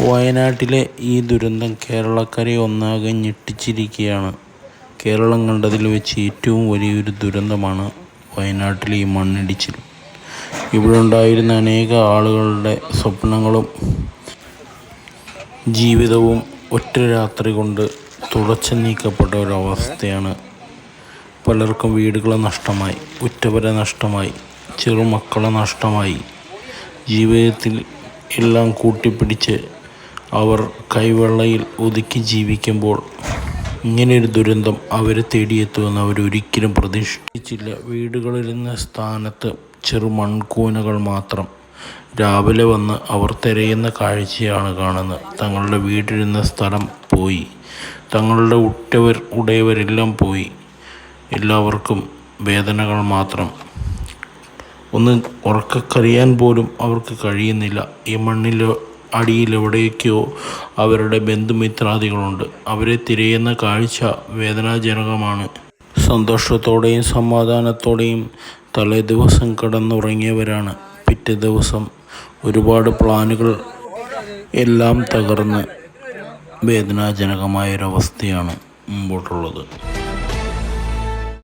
വയനാട്ടിലെ ഈ ദുരന്തം കേരളക്കരയെ ഒന്നാകെ ഞെട്ടിച്ചിരിക്കുകയാണ്. കേരളം കണ്ടതിൽ വെച്ച് ഏറ്റവും വലിയൊരു ദുരന്തമാണ് വയനാട്ടിലെ ഈ മണ്ണിടിച്ചിൽ. ഇവിടെ ഉണ്ടായിരുന്ന അനേക ആളുകളുടെ സ്വപ്നങ്ങളും ജീവിതവും ഒറ്റ രാത്രി കൊണ്ട് തുടച്ചു നീക്കപ്പെട്ട ഒരവസ്ഥയാണ് പലർക്കും വീടുകളെ നഷ്ടമായി ഉറ്റവരെ നഷ്ടമായി ചെറുമക്കളെ നഷ്ടമായി ജീവിതത്തിൽ എല്ലാം കൂട്ടിപ്പിടിച്ച് അവർ കൈവെള്ളയിൽ ഒതുക്കി ജീവിക്കുമ്പോൾ ഇങ്ങനെയൊരു ദുരന്തം അവരെ തേടിയെത്തുമെന്ന് അവരൊരിക്കലും പ്രതീക്ഷിച്ചില്ല. വീടുകളിരുന്ന സ്ഥാനത്ത് ചെറു മൺകൂനകൾ മാത്രം. രാവിലെ വന്ന് അവർ തിരയുന്ന കാഴ്ചയാണ് കാണുന്നത്. തങ്ങളുടെ വീടിരുന്ന സ്ഥലം പോയി. തങ്ങളുടെ ഉറ്റവർ ഉടയവരെല്ലാം പോയി. എല്ലാവർക്കും വേദനകൾ മാത്രം. ഒന്ന് ഉറക്കക്കറിയാൻ പോലും അവർക്ക് കഴിയുന്നില്ല. ഈ മണ്ണിൽ അടിയിൽ എവിടെയൊക്കെയോ അവരുടെ ബന്ധുമിത്രാദികളുണ്ട്. അവരെ തിരയുന്ന കാഴ്ച വേദനാജനകമാണ്. സന്തോഷത്തോടെയും സമാധാനത്തോടെയും തലേ ദിവസം കടന്നുറങ്ങിയവരാണ്. പിറ്റേ ദിവസം ഒരുപാട് പ്ലാനുകൾ എല്ലാം തകർന്ന് വേദനാജനകമായൊരവസ്ഥയാണ് മുമ്പോട്ടുള്ളത്.